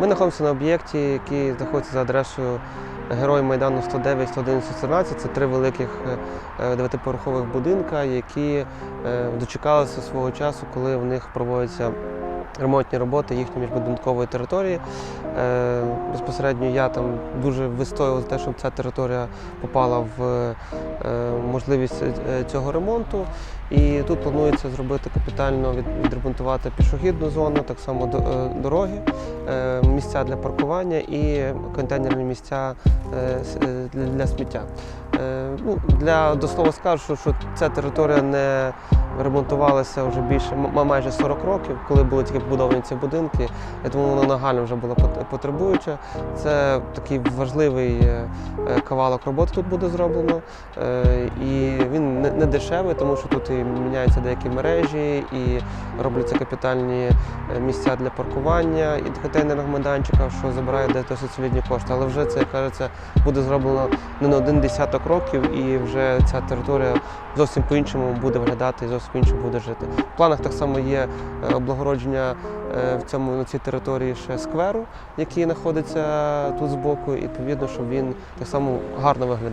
Ми знаходимося на об'єкті, який знаходиться за адресою Герой Майдану 109, 111, 114. Це три великих е, е, дев'ятиповерхових будинка, які е, дочекалися свого часу, коли в них проводяться ремонтні роботи їхньої міжбудинкової території. Е, Безпосередньо я там дуже вистоював за те, щоб ця територія попала в е, можливість е, цього ремонту. І тут планується зробити капітально відремонтувати пішохідну зону, так само до- дороги, місця для паркування і контейнерні місця для- сміття. Ну, для до слова скажу, що ця територія не ремонтувалася вже більше майже 40 років, коли були тільки побудовані ці будинки. Я думаю, вона нагально вже була пот- потребуюча. Це такий важливий е, е, кавалок роботи тут буде зроблено. Е, І він не- дешевий, тому що тут і міняються деякі мережі, і робляться капітальні місця для паркування і контейнерного майданчика, що забирає десь досить солідні кошти. Але вже це, як кажеться, буде зроблено не на один десяток років, і вже ця територія зовсім по-іншому буде виглядати і зовсім по-іншому буде жити. В планах так само є е, облагородження е, в цьому на цій території ще скверу, який знаходиться тут збоку, і відповідно, щоб він так само гарно виглядав.